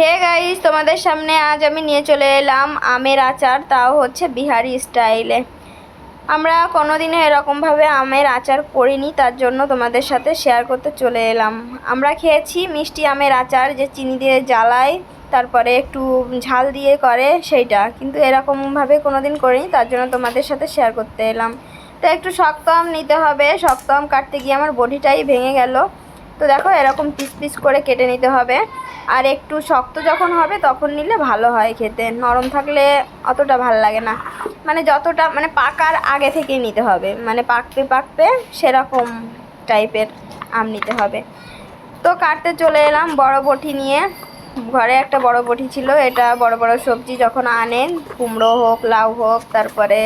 Hey guys, তোমাদের সামনে আজ আমি নিয়ে চলে এলাম আমের আচার, তাও হচ্ছে বিহারি স্টাইলে। আমরা কোনোদিনও এরকমভাবে আমের আচার করিনি, তার জন্য তোমাদের সাথে শেয়ার করতে চলে এলাম। আমরা খেয়েছি মিষ্টি আমের আচার, যে চিনি দিয়ে জ্বালায়, তারপরে একটু ঝাল দিয়ে করে সেইটা। কিন্তু এরকমভাবে কোনোদিন করিনি, তার জন্য তোমাদের সাথে শেয়ার করতে এলাম। তো একটু শক্ত আম নিতে হবে শক্ত আম কাটতে গিয়ে আমার বডিটাই ভেঙে গেল। তো দেখো, এরকম পিস পিস করে কেটে নিতে হবে। আর একটু শক্ত যখন হবে, তখন নিলে ভালো হয় খেতে। নরম থাকলে অতটা ভালো লাগে না। মানে যতটা মানে পাকার আগে থেকে নিতে হবে। মানে পাকতে পাকতে সেরকম টাইপের আম নিতে হবে। তো কাটতে চলে এলাম বড় বটি নিয়ে। ঘরে একটা বড় বটি ছিল, এটা বড় বড় সবজি যখন আনেন, কুমড়ো হোক, লাউ হোক, তারপরে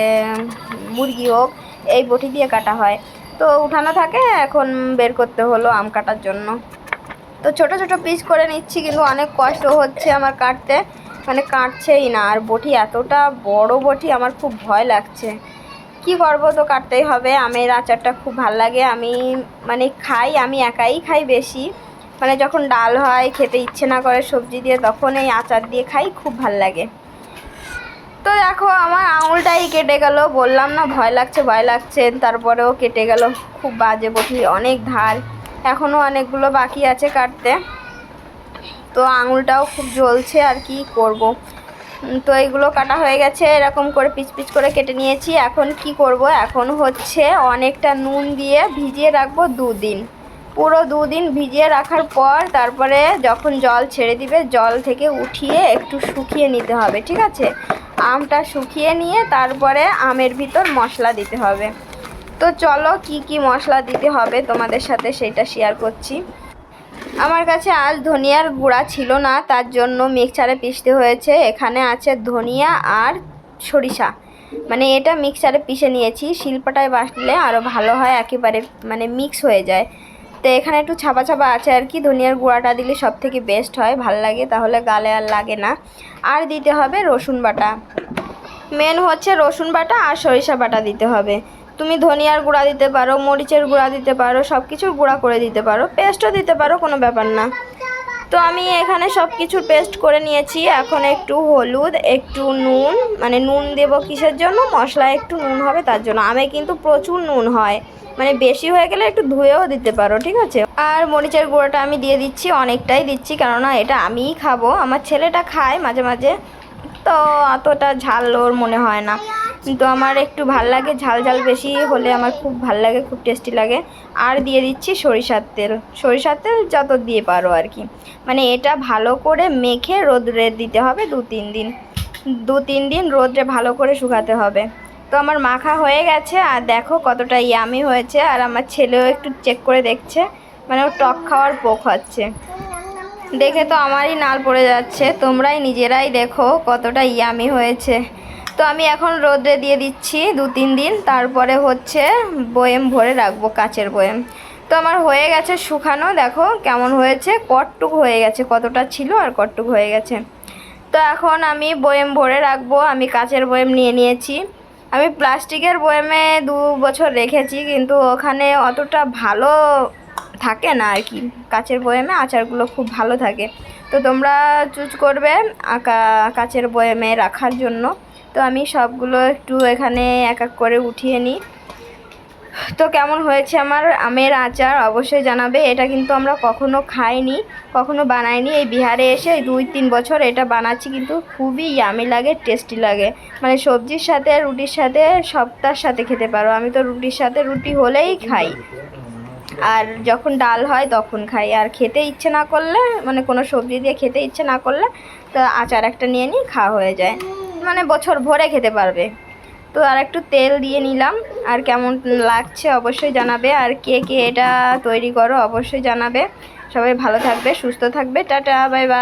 মুরগি হোক, এই বটি দিয়ে কাটা হয়। তো উঠানো থাকে, এখন বের করতে হলো আম কাটার জন্য। তো ছোট ছোট পিস করে নিচ্ছি, কিন্তু অনেক কষ্ট হচ্ছে আমার কাটতে। মানে কাটছেই না, আর বটি এতটা বড় বটি, আমার খুব ভয় লাগছে। কি করব তো কাটতেই হবে, আমের আচারটা খুব ভালো লাগে। আমি মানে খাই, আমি একাই খাই বেশি। মানে যখন ডাল হয়, খেতে ইচ্ছে না করে সবজি দিয়ে, তখন এই আচার দিয়ে খাই, খুব ভালো লাগে। তো দেখো, আমার আঙুলটাই কেটে গেল। বললাম না, ভয় লাগছে ভয় লাগছে। তারপরেও কেটে গেল। খুব বাজে বটি অনেক ধার। এখনও অনেকগুলো বাকি আছে কাটতে। তো আঙুলটাও খুব জ্বলছে, আর কি করব। তো এইগুলো কাটা হয়ে গেছে। এরকম করে পিচ পিচ করে কেটে নিয়েছি। এখন কি করব? এখন হচ্ছে অনেকটা নুন দিয়ে ভিজিয়ে রাখব দুদিন। পুরো দুদিন ভিজিয়ে রাখার পর তারপরে যখন জল ছেড়ে দিবে, জল থেকে উঠিয়ে একটু শুকিয়ে নিতে হবে, ঠিক আছে? আমটা শুকিয়ে নিয়ে তারপরে আমের ভিতর মশলা দিতে হবে। তো চলো কি কি মশলা দিতে হবে তোমাদের সাথে সেটা শেয়ার করছি। আমার কাছে আজ ধনিয়ার গুঁড়া ছিল না, তার জন্য মিক্সারে পিষতে হয়েছে। এখানে আছে ধনিয়া আর সরিষা। মানে এটা মিক্সচারে পিষে নিয়েছি। শিল্পটায় বাসলে আরও ভালো হয়, একেবারে মানে মিক্স হয়ে যায়। তো এখানে একটু ছাপা ছাপা আছে আর কি। ধনিয়ার গুঁড়াটা দিলে সব থেকে বেস্ট হয়, ভালো লাগে, তাহলে গালে আর লাগে না। আর দিতে হবে রসুন বাটা। মেন হচ্ছে রসুন বাটা আর সরিষা বাটা দিতে হবে। তুমি ধনিয়ার গুঁড়া দিতে পারো, মরিচের গুঁড়া দিতে পারো সব কিছুর গুঁড়া করে দিতে পারো পেস্টও দিতে পারো, কোনো ব্যাপার না। তো আমি এখানে সব কিছুর পেস্ট করে নিয়েছি। এখন একটু হলুদ, একটু নুন মানে নুন দেবো কিসের জন্য? মশলা একটু নুন হবে তার জন্য। আমে কিন্তু প্রচুর নুন হয়। মানে বেশি হয়ে গেলে একটু ধুয়েও দিতে পারো, ঠিক আছে? আর মরিচের গুঁড়োটা আমি দিয়ে দিচ্ছি, অনেকটাই দিচ্ছি, কেননা এটা আমিই খাব, আমার ছেলেটা খায় মাঝে মাঝে, তো অতটা ঝাল ওর মনে হয় না। কিন্তু আমার একটু ভালো লাগে, ঝাল ঝাল বেশি হলে আমার খুব ভালো লাগে, খুব টেস্টি লাগে। আর দিয়ে দিচ্ছি সরিষার তেল সরিষার তেল যত দিয়ে পারো আর কি। মানে এটা ভালো করে মেখে রোদ্রে দিতে হবে দু তিন দিন, দু তিন দিন রোদ্রে ভালো করে শুকাতে হবে। তো আমার মাখা হয়ে গেছে, আর দেখো কতটা ইয়ামি হয়েছে, আর আমার ছেলেও একটু চেক করে দেখছে মানে ও টক খাওয়ার পোক হচ্ছে। দেখে তো আমারই নাল পড়ে যাচ্ছে, তোমরাই নিজেরাই দেখো কতটা ইয়ামি হয়েছে। তো আমি এখন রোদ্রে দিয়ে দিচ্ছি দু তিন দিন, তারপরে হচ্ছে বয়েম ভরে রাখব, কাচের বয়েম তো আমার হয়ে গেছে শুকানো, দেখো কেমন হয়েছে কটটুক হয়ে গেছে, কতটা ছিল আর কটটুক হয়ে গেছে। তো এখন আমি বয়েম ভরে রাখব, আমি কাচের বয়েম নিয়ে নিয়েছি। আমি প্লাস্টিকের বয়েমে দু বছর রেখেছি, কিন্তু ওখানে অতটা ভালো থাকে না আর কি। কাচের বয়েমে আচারগুলো খুব ভালো থাকে। তো তোমরা চুজ করবে আঁকা, কাচের বয়েমে রাখার জন্য। তো আমি সবগুলো একটু এখানে এক এক করে উঠিয়ে নিই। তো কেমন হয়েছে আমার আমের আচার? অবশ্যই জানাবে। এটা কিন্তু আমরা কখনো খাইনি, কখনো বানাইনি। এই বিহারে এসে দুই তিন বছর এটা বানাচ্ছি কিন্তু খুবই ইয়ামি লাগে টেস্টি লাগে। মানে সবজির সাথে রুটির সাথে সবটার সাথে খেতে পারো। আমি তো রুটির সাথে রুটি হলেই খাই। আর যখন ডাল হয় তখন খাই। আর খেতে ইচ্ছে না করলে মানে কোনো সবজি দিয়ে খেতে ইচ্ছে না করলে তো আচার একটা নিয়ে নিই, খাওয়া হয়ে যায়। মানে বছর ভরে খেতে পারবে। তো আর একটু তেল দিয়ে নিলাম। আর কেমন লাগছে অবশ্যই জানাবে। আর কে কে এটা তৈরি করো অবশ্যই জানাবে। সবাই ভালো থাকবে, সুস্থ থাকবে। Tata, bye bye.